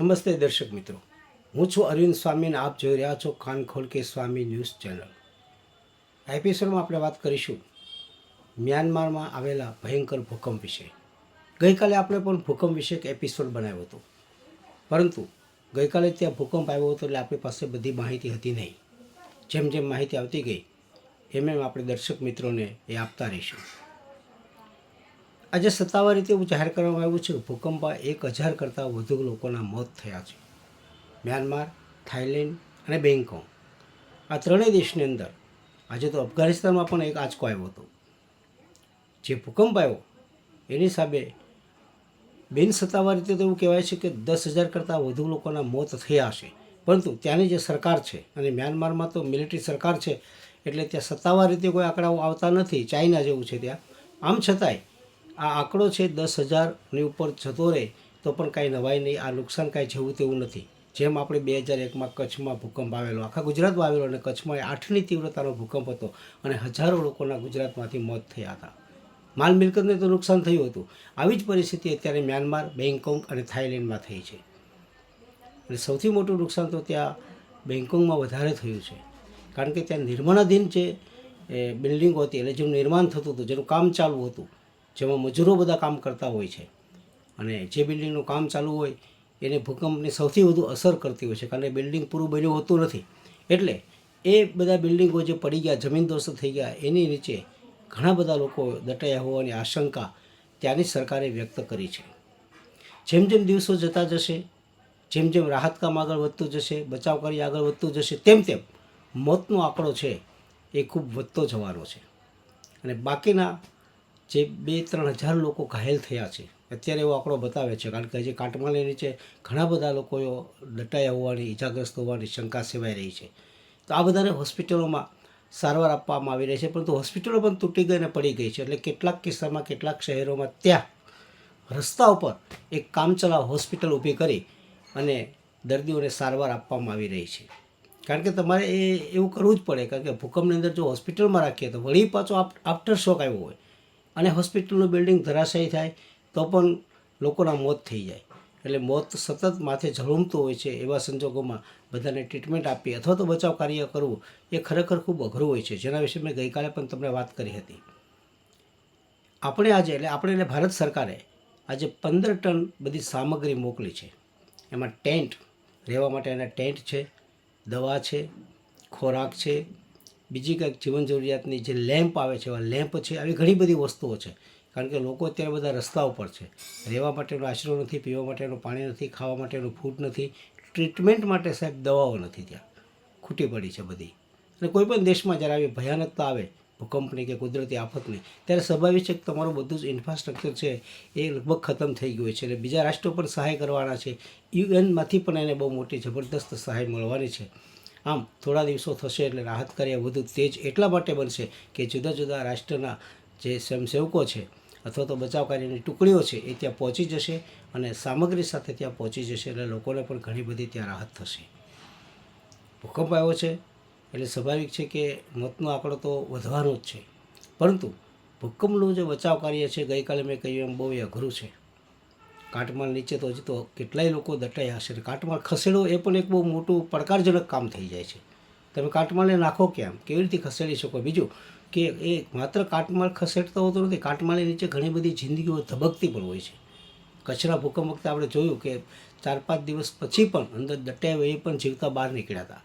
નમસ્તે દર્શક મિત્રો. હું છું અરવિંદ સ્વામી અને આપ જોઈ રહ્યા છો કાન ખોલકે સ્વામી ન્યૂઝ ચેનલ. આ એપિસોડમાં આપણે વાત કરીશું મ્યાનમારમાં આવેલા ભયંકર ભૂકંપ વિશે. ગઈકાલે આપણે પણ ભૂકંપ વિશે એક એપિસોડ બનાવ્યો હતો. પરંતુ ગઈકાલે ત્યાં ભૂકંપ આવ્યો હતો એટલે આપણી પાસે બધી માહિતી હતી નહીં. જેમ જેમ માહિતી આવતી ગઈ, એમ એમ આપણે દર્શક મિત્રોને એ આપતા રહીશું. આજે સત્તાવાર રીતે એવું જાહેર કરવામાં આવ્યું છે કે ભૂકંપમાં એક હજાર કરતાં વધુ લોકોના મોત થયા છે. મ્યાનમાર થાઈલેન્ડ અને બેંગકોંગ. આ ત્રણેય દેશની અંદર આજે તો અફઘાનિસ્તાનમાં પણ એક આંચકો આવ્યો હતો. જે ભૂકંપ આવ્યો, એની સામે બિન સત્તાવાર રીતે તો એવું કહેવાય છે કે દસ હજાર કરતાં વધુ લોકોના મોત થયા હશે પરંતુ ત્યાંની જે સરકાર છે અને મ્યાનમારમાં તો મિલિટરી સરકાર છે, એટલે ત્યાં સત્તાવાર રીતે કોઈ આંકડાઓ આવતા નથી. ચાઇના જેવું છે ત્યાં. આમ છતાંય આ આંકડો છે દસ હજારની ઉપર જતો રહે તો પણ કાંઈ નવાઈ નહીં, આ નુકસાન કાંઈ જેવું તેવું નથી. જેમ આપણે બે હજાર એકમાં કચ્છમાં ભૂકંપ આવેલો, આખા ગુજરાતમાં આવેલો અને કચ્છમાં આઠની તીવ્રતાનો ભૂકંપ હતો અને હજારો લોકોના ગુજરાતમાંથી મોત થયા હતા. માલ મિલકતને તો નુકસાન થયું હતું. આવી જ પરિસ્થિતિ અત્યારે મ્યાનમાર, બેંગકોંગ અને થાઈલેન્ડમાં થઈ છે. અને સૌથી મોટું નુકસાન તો ત્યાં બેંગકોંગમાં વધારે થયું છે. કારણ કે ત્યાં નિર્માણાધીન જે બિલ્ડિંગો હતી એટલે જેનું નિર્માણ થતું હતું, જેનું કામ ચાલુ હતું જેમાં મજૂરો બધા કામ કરતા હોય છે. અને જે બિલ્ડિંગનું કામ ચાલુ હોય, એને ભૂકંપની સૌથી વધુ અસર કરતી હોય છે. કારણ કે બિલ્ડિંગ પૂરું બન્યું હોતું નથી. એટલે એ બધા બિલ્ડિંગો જે પડી ગયા જમીનદોસ્ત થઈ ગયા, એની નીચે ઘણા બધા લોકો દટાયા હોવાની આશંકા ત્યાંની સરકારે વ્યક્ત કરી છે. જેમ જેમ દિવસો જતા જશે, જેમ જેમ રાહત કામ આગળ વધતું જશે, બચાવ કાર્ય આગળ વધતું જશે, તેમ તેમ મોતનો આંકડો છે એ ખૂબ વધતો જવાનો છે. અને બાકીના જે બે ત્રણ હજાર લોકો ઘાયલ થયા છે. અત્યારે એવો આંકડો બતાવે છે. કારણ કે હજી કાટમાળની નીચે ઘણા બધા લોકો દટાયા હોવાની ઈજાગ્રસ્ત હોવાની શંકા સેવાઈ રહી છે. તો આ બધાને હોસ્પિટલોમાં સારવાર આપવામાં આવી રહી છે. પરંતુ હોસ્પિટલો પણ તૂટી ગઈને પડી ગઈ છે. એટલે કેટલાક કિસ્સામાં કેટલાક શહેરોમાં ત્યાં રસ્તા ઉપર એક કામચલાઉ હોસ્પિટલ ઊભી કરી અને દર્દીઓને સારવાર આપવામાં આવી રહી છે. કારણ કે તમારે એ એવું કરવું જ પડે. કારણ કે ભૂકંપની અંદર જો હોસ્પિટલમાં રાખીએ તો વળી પાછો આફ્ટર શોક આવ્યો હોય. અને હોસ્પિટલનું બિલ્ડિંગ ધરાશાયી થાય, તો પણ લોકોના મોત થઈ જાય. એટલે મોત સતત માથે ઝળુમતું હોય છે એવા સંજોગોમાં બધાને ટ્રીટમેન્ટ આપી અથવા તો બચાવ કાર્ય કરવું એ ખરેખર ખૂબ અઘરું હોય છે. જેના વિશે મેં ગઈકાલે પણ તમને વાત કરી હતી. આપણે આજે, એટલે આપણે એટલે ભારત સરકારે આજે પંદર ટન બધી સામગ્રી મોકલી છે. એમાં ટેન્ટ, રહેવા માટેના ટેન્ટ છે, દવા છે, ખોરાક છે બીજી કંઈક જીવન જરૂરિયાતની જે લેમ્પ આવે છે, એવા લેમ્પ છે, આવી ઘણી બધી વસ્તુઓ છે. કારણ કે લોકો અત્યારે બધા રસ્તા ઉપર છે. રહેવા માટેનો આશરો નથી, પીવા માટેનું પાણી નથી, ખાવા માટેનું ફૂડ નથી ટ્રીટમેન્ટ માટે સાહેબ દવાઓ નથી ત્યાં. ખૂટી પડી છે બધી. અને કોઈ પણ દેશમાં જ્યારે આવી ભયાનકતા આવે, ભૂકંપની કે કુદરતી આફતની, ત્યારે સ્વાભાવિક છે કે તમારું બધું જ ઇન્ફ્રાસ્ટ્રક્ચર છે એ લગભગ ખતમ થઈ ગયું છે અને બીજા રાષ્ટ્રો પણ સહાય કરવાના છે. યુએનમાંથી પણ એને બહુ મોટી જબરદસ્ત સહાય મળવાની છે. આમ થોડા દિવસો થશે એટલે રાહત કાર્ય વધુ તેજ એટલા માટે બનશે કે જુદા જુદા રાષ્ટ્રના જે સ્વયંસેવકો છે અથવા તો બચાવ કાર્યની ટુકડીઓ છે એ ત્યાં પહોંચી જશે અને સામગ્રી સાથે ત્યાં પહોંચી જશે એટલે લોકોને પણ ઘણી બધી ત્યાં રાહત થશે. ભૂકંપ આવ્યો છે એટલે સ્વાભાવિક છે કે મોતનો આંકડો તો વધવાનો જ છે. પરંતુ ભૂકંપનું જે બચાવ કાર્ય છે ગઈકાલે મેં કહ્યું એમ બહુ અઘરું છે. કાટમાળ નીચે તો હજી તો કેટલાય લોકો દટાયા હશે. કાટમાળ ખસેડો એ પણ એક બહુ મોટું પડકારજનક કામ થઈ જાય છે. તમે કાટમાળને નાખો કેમ? કેવી રીતે ખસેડી શકો? બીજું કે એ માત્ર કાટમાળ ખસેડતો હોતો નથી, કાટમાળની નીચે ઘણી બધી જિંદગીઓ ધબકતી પણ હોય છે. કચ્છના ભૂકંપ વખતે આપણે જોયું કે ચાર પાંચ દિવસ પછી પણ અંદર દટાયો એ પણ જીવતા બહાર નીકળ્યા હતા.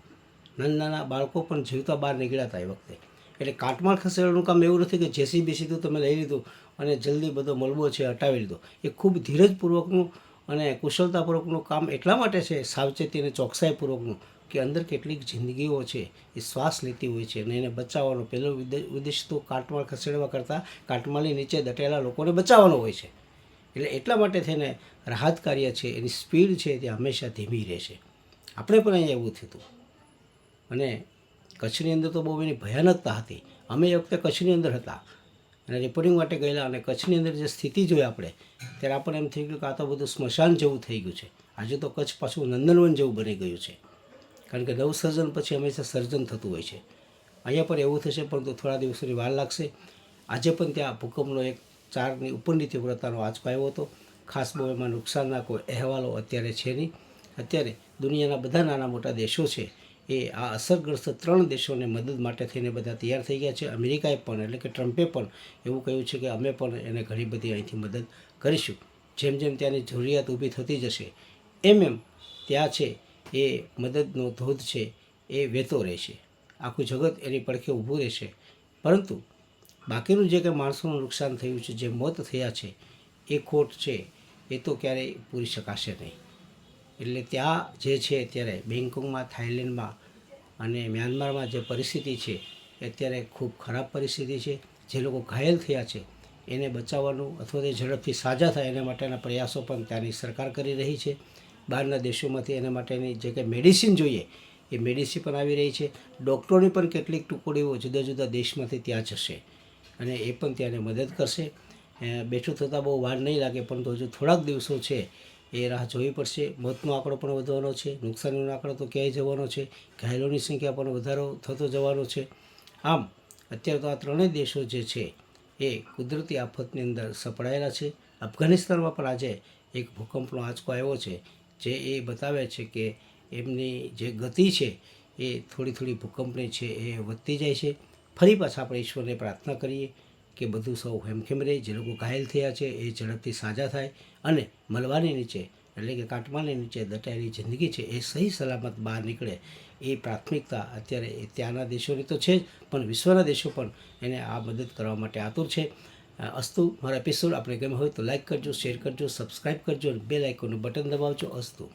નાના નાના બાળકો પણ જીવતા બહાર નીકળ્યા હતા એ વખતે. એટલે કાટમાળ ખસેડવાનું કામ એવું નથી કે જેસીબી સીધું તમે લઈ લીધું અને જલ્દી બધો મલબો છે હટાવી લીધો. એ ખૂબ ધીરજપૂર્વકનું અને કુશળતાપૂર્વકનું કામ એટલા માટે છે, સાવચેતી અને ચોકસાઈપૂર્વકનું, કે અંદર કેટલીક જિંદગીઓ છે એ શ્વાસ લેતી હોય છે અને એને બચાવવાનો. પહેલો ઉદ્દે- ઉદ્દેશ તો કાટમાળ ખસેડવા કરતાં કાટમાળની નીચે દટેલા લોકોને બચાવવાનો હોય છે. એટલે એટલા માટે થઈને રાહત કાર્ય છે, એની સ્પીડ છે તે હંમેશા ધીમી રહેશે. આપણે પણ અહીંયા એવું થયું અને કચ્છની અંદર તો બહુ એની ભયાનકતા હતી. અમે એ વખતે કચ્છની અંદર હતા. અને રિપોર્ટિંગ માટે ગયેલા અને કચ્છની અંદર જે સ્થિતિ જોઈ આપણે, ત્યારે આપણને એમ થઈ ગયું કે આ તો બધું સ્મશાન જેવું થઈ ગયું છે. આજે તો કચ્છ પાછું નંદનવન જેવું બની ગયું છે. કારણ કે નવસર્જન પછી હંમેશા સર્જન થતું હોય છે. અહીંયા પણ એવું થશે, પરંતુ થોડા દિવસોની વાર લાગશે. આજે પણ ત્યાં ભૂકંપનો એક ચારની ઉપરની તીવ્રતાનો આંચકો આવ્યો હતો. ખાસ બહુ એમાં નુકસાનના કોઈ અહેવાલો અત્યારે છે નહીં. અત્યારે દુનિયાના બધા નાના મોટા દેશો છે એ આ અસરગ્રસ્ત ત્રણ દેશોને મદદ માટે થઈને બધા તૈયાર થઈ ગયા છે. અમેરિકાએ પણ, એટલે કે ટ્રમ્પે પણ એવું કહ્યું છે કે અમે પણ એને ઘણી બધી અહીંથી મદદ કરીશું. જેમ જેમ ત્યાંની જરૂરિયાત ઊભી થતી જશે, એમ એમ ત્યાં છે એ મદદનો ધોધ છે એ વહેતો રહેશે. આખું જગત એની પડખે ઊભું રહેશે. પરંતુ બાકીનું જે કંઈ માણસોનું નુકસાન થયું છે, જે મોત થયા છે, એ ખોટ છે, એ તો ક્યારેય પૂરી શકાશે નહીં. એટલે ત્યાં જે છે અત્યારે બેંકોકમાં થાઈલેન્ડમાં અને મ્યાનમારમાં જે પરિસ્થિતિ છે અત્યારે ખૂબ ખરાબ પરિસ્થિતિ છે. જે લોકો ઘાયલ થયા છે, એને બચાવવાનું અથવા તો ઝડપથી સાજા થાય એના માટેના પ્રયાસો પણ ત્યાંની સરકાર કરી રહી છે. બહારના દેશોમાંથી એના માટેની જે કંઈ મેડિસિન જોઈએ, એ મેડિસિન પણ આવી રહી છે. ડૉક્ટરોની પણ કેટલીક ટુકડીઓ જુદા જુદા દેશમાંથી ત્યાં જશે અને એ પણ ત્યાંને મદદ કરશે. બેઠું થતાં બહુ વાર નહીં લાગે, પરંતુ હજુ થોડાક દિવસો છે એ રાહ જોવી પડશે. મોતનો આંકડો પણ વધવાનો છે. નુકસાનીનો આંકડો તો ક્યાંય જવાનો છે. ઘાયલોની સંખ્યા પણ વધારો થતો જવાનો છે. આમ, અત્યારે તો આ ત્રણેય દેશો જે છે એ કુદરતી આફતની અંદર સપડાયેલા છે. અફઘાનિસ્તાનમાં પણ આજે એક ભૂકંપનો આંચકો આવ્યો છે, જે એ બતાવે છે કે એમની જે ગતિ છે એ થોડી થોડી ભૂકંપની છે એ વધતી જાય છે. ફરી પાછા આપણે ઈશ્વરને પ્રાર્થના કરીએ. કે બધું સૌ હેમખેમ રહે, જે લોકો ઘાયલ થયા છે એ ઝડપથી સાજા થાય અને મલવાની નીચે, એટલે કે કાટમાની નીચે દટાયેલી જિંદગી છે એ સહી સલામત બહાર નીકળે એ પ્રાથમિકતા અત્યારે ત્યાંના દેશોની તો છે જ, પણ વિશ્વના દેશો પણ એને આ મદદ કરવા માટે આતુર છે. અસ્તુ, મારા એપિસોડ આપણે ગમે હોય તો લાઇક કરજો શેર કરજો સબસ્ક્રાઈબ કરજો અને બે લાઇકોનું બટન દબાવજો. અસ્તુ.